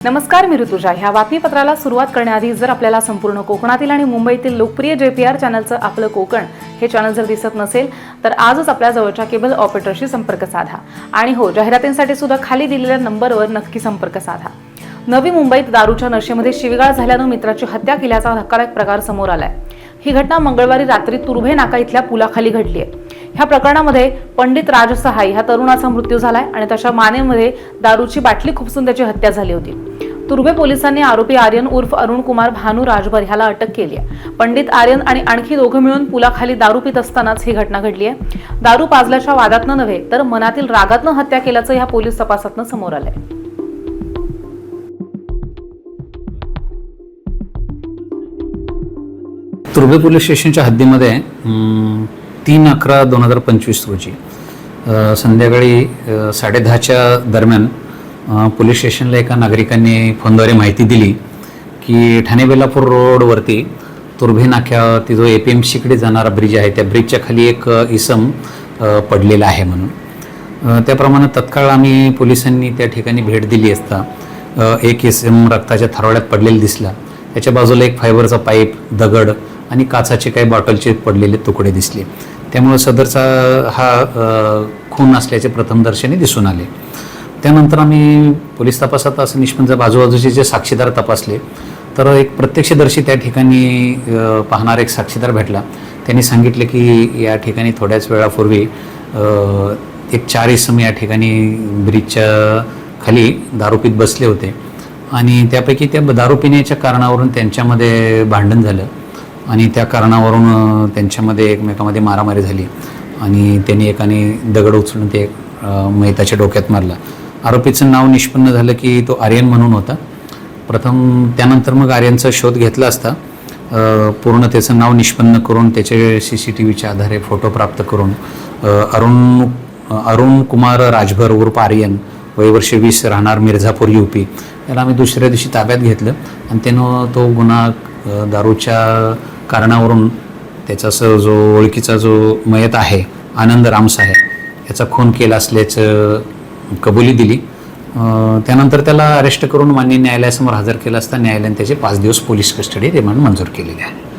नमस्कार मी ऋतुजा. ह्या बातमीपत्राला सुरुवात करण्याआधी जर आपल्याला संपूर्ण कोकणातील आणि मुंबईतील लोकप्रिय जे पी आर चॅनलचं आपलं कोकण हे चॅनल जर दिसत नसेल तर आजच आपल्या जवळच्या केबल ऑपरेटरशी संपर्क साधा. आणि हो जाहिरातींसाठी सुद्धा खाली दिलेल्या नंबरवर नक्की संपर्क साधा. नवी मुंबईत दारूच्या नशेमध्ये शिवीगाळ झाल्यानं मित्राची हत्या केल्याचा धक्कादायक प्रकार समोर आलाय. ही घटना मंगळवारी रात्री तुर्भे नाका इथल्या पुलाखाली घडली आहे ह्या प्रकरणामध्ये पंडित राज सहाय ह्या तरुणाचा मृत्यू झालाय आणि त्याच्या मानेमध्ये दारूची बाटली खुपसून त्याची हत्या झाली होती. तुर्भे पोलिसांनी आरोपी आर्यन उर्फ अरुण कुमार भानू राजभर ह्याला अटक केली आहे. पंडित आर्यन आणि आणखी दोघं मिळून पुलाखाली दारू पित असतानाच ही घटना घडली आहे. दारू पाजल्याच्या वादातनं नव्हे तर मनातील रागातनं हत्या केल्याचं ह्या पोलीस तपासातनं समोर आलंय. तुर्भे पोलीस स्टेशनच्या हद्दीमध्ये अं, तीन अकरा दोन हजार पंचवीस रोजी संध्याकाळी साडेदहाच्या दरम्यान पोलीस स्टेशनला एका नागरिकांनी फोनद्वारे माहिती दिली की ठाणे बेलापूर रोडवरती तुर्भे नाक्यावरती जो ए पी एम सीकडे जाणारा ब्रिज आहे त्या ब्रिजच्या खाली एक इसम पडलेला आहे म्हणून. त्याप्रमाणे तत्काळ आम्ही पोलिसांनी त्या ठिकाणी भेट दिली असता. एक इसम रक्ताच्या थरोड्यात पडलेला दिसला. त्याच्या बाजूला एक फायबरचा पाईप दगड आणि काचाचे काही बॉटलचे पडलेले तुकडे दिसले. त्यामुळे सदरचा हा खून असल्याचे प्रथमदर्शनी दिसून आले. त्यानंतर आम्ही पोलीस तपासात असं निष्पन्न बाजूबाजूचे जे साक्षीदार तपासले तर एक प्रत्यक्षदर्शी त्या ठिकाणी पाहणारा एक साक्षीदार भेटला. त्यांनी सांगितले की या ठिकाणी थोड्याच वेळापूर्वी एक चार इसम या ठिकाणी ब्रिजच्या खाली दारूपीत बसले होते. आणि त्यापैकी त्या दारू पिण्याच्या कारणावरून त्यांच्यामध्ये भांडण झालं आणि त्या कारणावरून त्यांच्यामध्ये एकमेकामध्ये मारामारी झाली. आणि त्यांनी एकाने दगड उचलून ते मैताच्या डोक्यात मारला. आरोपीचं नाव निष्पन्न झालं की तो आर्यन म्हणून होता. प्रथम त्यानंतर मग आर्यनचा शोध घेतला असता पूर्ण त्याचं नाव निष्पन्न करून त्याचे सी सी टी व्हीच्या आधारे फोटो प्राप्त करून अरुण अरुण कुमार राजभर उर्फ आर्यन वयवर्ष वीस राहणार मिर्झापूर यू पी. याला आम्ही दुसऱ्या दिवशी ताब्यात घेतलं आणि त्यानं तो गुन्हा दारूच्या कारणावरून त्याचा असं जो ओळखीचा जो मयत आहे आनंद रामसाहेब याचा खून केला असल्याचं कबुली दिली. त्यानंतर त्याला अरेस्ट करून मान्य न्यायालयासमोर हजर केलं असता न्यायालयाने त्याचे पाच दिवस पोलीस कस्टडी रिमांड मंजूर केलेले आहे.